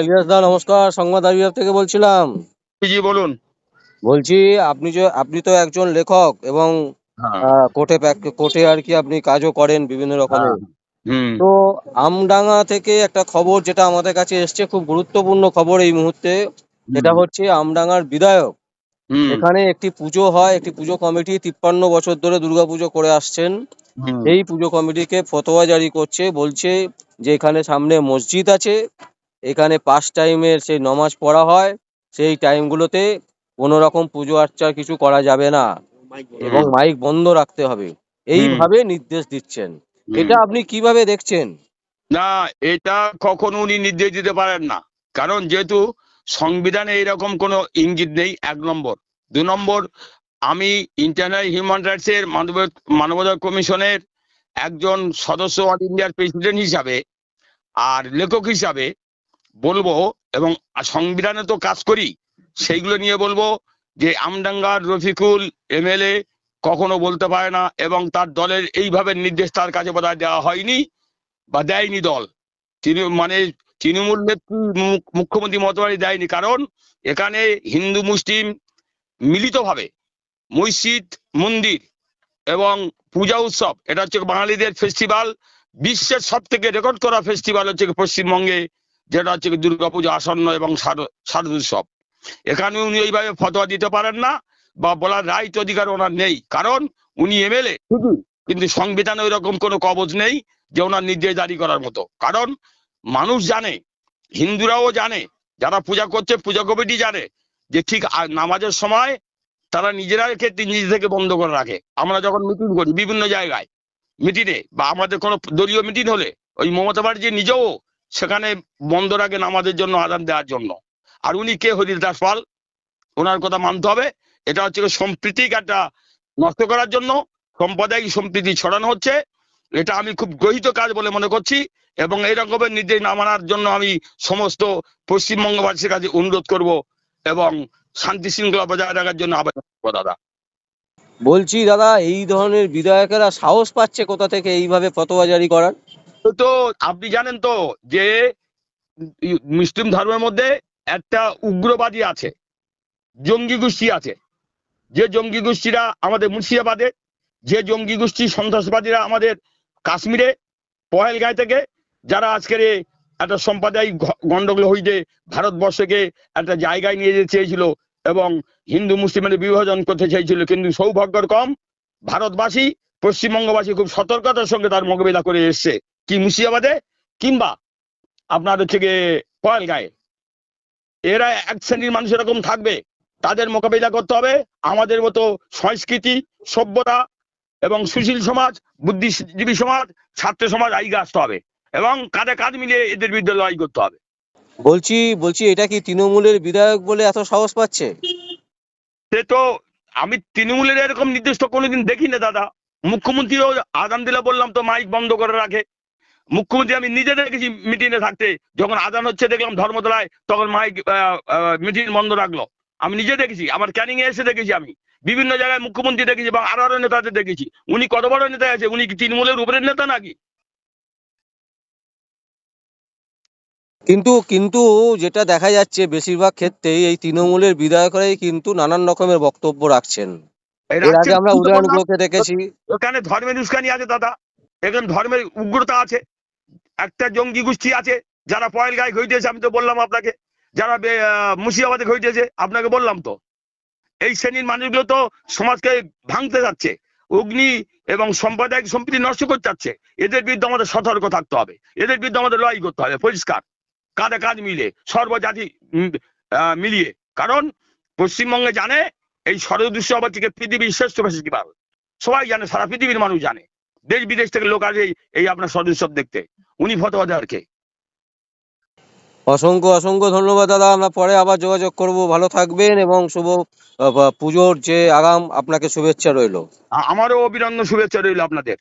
ইলিয়াস দা নমস্কার। সংবাদ আবির থেকে বলছিলাম। জি বলুন। বলছি আপনি যে আপনি তো একজন লেখক এবং হ্যাঁ। কোর্টে কোর্টে আর কি আপনি কাজও করেন বিভিন্ন রকমের। তো আমডাঙ্গা থেকে একটা খবর যেটা আমাদের কাছে এসছে খুব গুরুত্বপূর্ণ খবর এই মুহূর্তে সেটা হচ্ছে আমডাঙ্গার বিধায়ক। এখানে একটি পুজো হয় একটি পুজো কমিটি তিপ্পান্ন বছর ধরে দুর্গাপুজো করে আসছেন। এই পুজো কমিটিকে ফতোয়া জারি করছে বলছে যে এখানে সামনে মসজিদ আছে। এখানে পাঁচ টাইমের সেই নমাজ পড়া হয় সেই টাইমগুলোতে কোনো রকম পুজো আর্চার কিছু করা যাবে না। এবং মাইক বন্ধ রাখতে হবে। এইভাবে নির্দেশ দিচ্ছেন। এটা আপনি কীভাবে দেখছেন? না এটা কখনো উনি নির্দেশ দিতে পারেন না। কারণ যেহেতু সংবিধানে এরকম কোনো ইঙ্গিত নেই এক নম্বর। দু নম্বর আমি ইন্টারনাল হিউম্যান রাইটস এর মানব মানবাধিকার কমিশনের একজন সদস্য অল ইন্ডিয়ার প্রেসিডেন্ট হিসাবে আর লেখক হিসাবে বলব এবং সংবিধানে তো কাজ করি, সেইগুলো নিয়ে বলব যে আমডাঙ্গার রফিকুল এমএলএ কখনো বলতে পারে না এবং তার দলের এইভাবে নির্দেশ তার কাছে বোধহয় দেওয়া হয়নি বা দেয়নি দল। তিনি মানে তৃণমূল নেত্রী মুখ- মুখ্যমন্ত্রী মতবাড়ি দেয়নি কারণ এখানে হিন্দু, মুসলিম মিলিতভাবে মসজিদ, মন্দির এবং পূজা উৎসব, এটা হচ্ছে বাঙালিদের ফেস্টিভ্যাল বিশ্বের সব থেকে রেকর্ড করা ফেস্টিভ্যাল হচ্ছে পশ্চিমবঙ্গে যেটা হচ্ছে দুর্গাপূজা আসন্ন এবং শারদ শারদ এখানে উনি এইভাবে ফতোয়া দিতে পারেন না বা বলার রাইট অধিকার ওনার নেই। কারণ উনি এমএলএ কিন্তু সংবিধানে ওই রকম কোনো কবজ নেই যে ওনার নির্দেশ জারি করার মতো। কারণ মানুষ জানে হিন্দুরাও জানে যারা পূজা করছে পূজা কমিটি জানে যে ঠিক নামাজের সময় তারা নিজেরা ক্ষেত্রে নিজে থেকে বন্ধ করে রাখে। আমরা যখন মিটিং করি বিভিন্ন জায়গায় মিটিংয়ে বা আমাদের কোনো দলীয় মিটিং হলে ওই মমতা ব্যানার্জি নিজেও সেখানে বন্ধ রাখে নামাজের জন্য আদান দেওয়ার জন্য। আর উনি কে হরিদাস পাল ওনার কথা মানতে হবে। এটা হচ্ছে সম্প্রীতিক একটা নষ্ট করার জন্য, সাম্প্রদায়িক সম্প্রীতি ছড়ানো হচ্ছে। এটা আমি খুব গ্রহিত কাজ বলে মনে করছি এবং এই রকমের নির্দেশ না মানার জন্য আমি সমস্ত পশ্চিমবঙ্গবাসীর কাছে অনুরোধ করব এবং শান্তি শৃঙ্খলা বজায় রাখার জন্য আবেদন করব, দাদা। বলছি, দাদা, এই ধরনের বিধায়কেরা সাহস পাচ্ছে কোথা থেকে এইভাবে ফতোয়া জারি করার? তো আপনি জানেন তো যে মুসলিম ধর্মের মধ্যে একটা উগ্রবাদী আছে, জঙ্গি গোষ্ঠী আছে। যে জঙ্গি গোষ্ঠীরা আমাদের মুর্শিদাবাদে, যে জঙ্গি গোষ্ঠী সন্ত্রাসবাদীরা আমাদের কাশ্মীরে পহেলগাঁয় থেকে, যারা আজকের একটা সাম্প্রদায়িক গন্ডগোল হইতে ভারতবর্ষকে একটা জায়গায় নিয়ে যেতে চেয়েছিল এবং হিন্দু মুসলিমের বিভাজন করতে চেয়েছিল কিন্তু সৌভাগ্যর কম, ভারতবাসী পশ্চিমবঙ্গবাসী খুব সতর্কতার সঙ্গে তার মোকাবিলা করে এসছে। কি মুর্শিদাবাদে? কিংবা আপনার হচ্ছে গিয়ে পয়েলগাঁয়ে এরা এক শ্রেণির মানুষ এরকম থাকবে। তাদের মোকাবিলা করতে হবে। আমাদের মতো সংস্কৃতি সভ্যতা এবং সুশীল সমাজ বুদ্ধিজীবী সমাজ ছাত্র সমাজ আইগে আসতে হবে এবং কাঁধে কাঁধ মিলিয়ে এদের বিরুদ্ধে লড়াই করতে হবে। বলছি বলছি এটা কি তৃণমূলের বিধায়ক বলে এত সাহস পাচ্ছে? সে তো আমি তৃণমূলের এরকম নির্দিষ্ট কোনোদিন দেখি না দাদা। মুখ্যমন্ত্রীও আদান দিলে বললাম তো মাইক বন্ধ করে রাখে। মুখ্যমন্ত্রী আমি নিজে দেখেছি মিটিংয়ে থাকতে। যখন আদান হচ্ছে দেখলাম ধর্মতলায় তখন মাইক মিটিং বন্ধ রাখল। আমি নিজে দেখেছি আমার ক্যানিং এ এসে দেখেছি আমি। বিভিন্ন জায়গায় মুখ্যমন্ত্রী দেখেছি এবং আরও আরও নেতাদের দেখেছি। উনি কত বড় নেতা আছে? উনি তৃণমূলের উপরের নেতা নাকি? কিন্তু কিন্তু যেটা দেখা যাচ্ছে বেশিরভাগ ক্ষেত্রেই এই তৃণমূলের বিধায়করাই কিন্তু নানান রকমের বক্তব্য রাখছেন। এর আগে আমরা উদাহরণগুলোকে দেখেছি। এখানে ধর্মের উস্কানি আছে দাদা। এখানে ধর্মের উগ্রতা আছে। একটা জঙ্গি গোষ্ঠী আছে, যারা পয়েল গায়ে ঘইতেছে আমি তো বললাম আপনাকে। যারা মুর্শিদাবাদে ঘইতেছে আপনাকে বললাম তো। এই শ্রেণির মানুষগুলো তো সমাজকে ভাঙতে যাচ্ছে, অগ্নি এবং সাম্প্রদায়িক সম্প্রীতি নষ্ট করতে যাচ্ছে। এদের বিরুদ্ধে আমাদের সতর্ক থাকতে হবে, এদের বিরুদ্ধে আমাদের লড়াই করতে হবে, পরিষ্কার। কাঁধে কাঁধ মিলে সর্বজাতি মিলিয়ে। কারণ পশ্চিমবঙ্গে জানে, এই শরদ উৎসব থেকে পৃথিবীর শ্রেষ্ঠ ফেস্টিভ্যাল সবাই জানে, সারা পৃথিবীর মানুষ জানে। দেশ বিদেশ থেকে লোক আসে এই- আপনার উৎসব দেখতে। উনি ফতোয়া দেওয়ার কে অসংখ্য অসংখ্য ধন্যবাদ দাদা আমরা পরে আবার যোগাযোগ করব। ভালো থাকবেন এবং শুভ পুজোর যে আগাম আপনাকে শুভেচ্ছা রইল। আমারও অভিনন্দন শুভেচ্ছা রইল আপনাদের।